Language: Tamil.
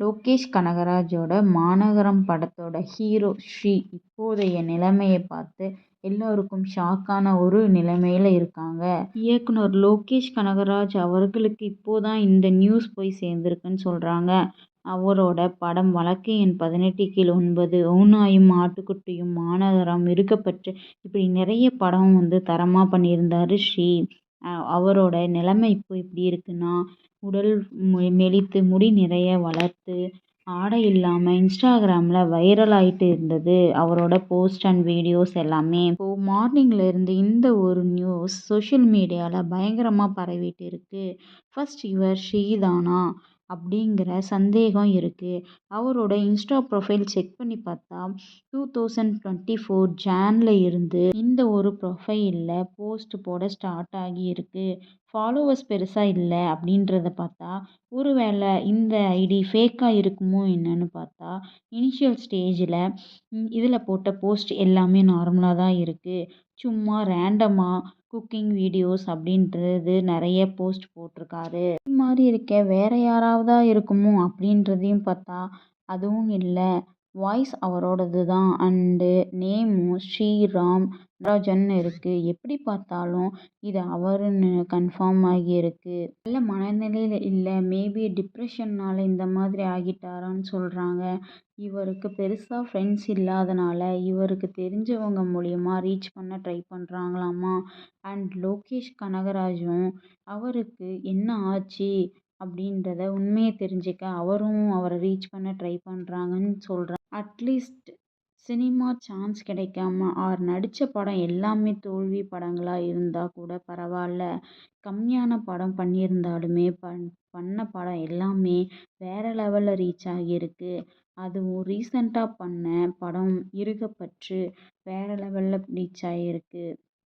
லோகேஷ் கனகராஜோட மாநகரம் படத்தோட ஹீரோ ஸ்ரீ இப்போதைய நிலைமையை பார்த்து எல்லோருக்கும் ஷாக்கான ஒரு நிலைமையில் இருக்காங்க. இயக்குனர் லோகேஷ் கனகராஜ் அவர்களுக்கு இப்போதான் இந்த நியூஸ் போய் சேர்ந்திருக்குன்னு சொல்கிறாங்க அவரோட படம் வழக்கு எண் பதினெட்டு கீழ் ஒன்பது, ஓநாயும் ஆட்டுக்குட்டியும், மாநகரம், இருக்கப்பற்று இப்படி நிறைய படம் வந்து தரமாக பண்ணியிருந்தார் ஸ்ரீ. அவரோட நிலைமை இப்போ எப்படி இருக்குன்னா உடல் மெலித்து முடி நிறைய வளர்த்து ஆடை இல்லாமல் இன்ஸ்டாகிராமில் வைரல் ஆகிட்டு இருந்தது. அவரோட போஸ்ட் அண்ட் வீடியோஸ் எல்லாமே இப்போ மார்னிங்லேருந்து இருந்து இந்த ஒரு நியூஸ் சோஷியல் மீடியாவில் பயங்கரமாக பரவிட்டு இருக்குது ஃபர்ஸ்ட் இவர் ஸ்ரீதானா அப்படிங்கிற சந்தேகம் இருக்குது அவரோட இன்ஸ்டா ப்ரொஃபைல் செக் பண்ணி பார்த்தா டூ தௌசண்ட் டுவெண்ட்டி ஃபோர் ஜானில் இருந்து இந்த ஒரு ப்ரொஃபைலில் போஸ்ட் போட ஸ்டார்ட் ஆகியிருக்கு ஃபாலோவர்ஸ் பெருசாக இல்லை அப்படின்றத பார்த்தா ஒரு வேளை இந்த ஐடி ஃபேக்காக இருக்குமோ என்னன்னு பார்த்தா இனிஷியல் ஸ்டேஜில் இதில் போட்ட போஸ்ட் எல்லாமே நார்மலாக தான் இருக்குது சும்மா ரேண்டமாக குக்கிங் வீடியோஸ் அப்படின்றது நிறைய போஸ்ட் போட்டிருக்காரு. இது மாதிரி இருக்க வேறு யாராவதாக இருக்குமோ அப்படின்றதையும் பார்த்தா அதுவும் இல்லை. வாய்ஸ் அவரோடது தான் அண்டு நேமும் ஸ்ரீராம் நடராஜன் இருக்குது எப்படி பார்த்தாலும் இது அவருன்னு கன்ஃபார்ம் ஆகியிருக்கு. நல்ல மனநிலையில் இல்லை மேபி டிப்ரெஷன்னால் இந்த மாதிரி ஆகிட்டாரான்னு சொல்கிறாங்க இவருக்கு பெருசாக ஃப்ரெண்ட்ஸ் இல்லாதனால இவருக்கு தெரிஞ்சவங்க மூலியமாக ரீச் பண்ண ட்ரை பண்ணுறாங்களாமா அண்ட் லோகேஷ் கனகராஜும் அவருக்கு என்ன ஆச்சு? அப்படின்றத உண்மையை தெரிஞ்சுக்க அவரும் அவரை ரீச் பண்ண ட்ரை பண்ணுறாங்கன்னு சொல்கிறாங்க அட்லீஸ்ட் சினிமா சான்ஸ் கிடைக்காம அவர் நடித்த படம் எல்லாமே தோல்வி படங்களாக இருந்தால் கூட பரவாயில்ல. கம்மியான படம் பண்ணியிருந்தாலுமே பண் பண்ண படம் எல்லாமே வேறு லெவலில் ரீச் ஆகியிருக்கு. அதுவும் ரீசெண்டாக பண்ண படம் இருகப்பற்று வேறு லெவலில் ரீச் ஆகியிருக்கு.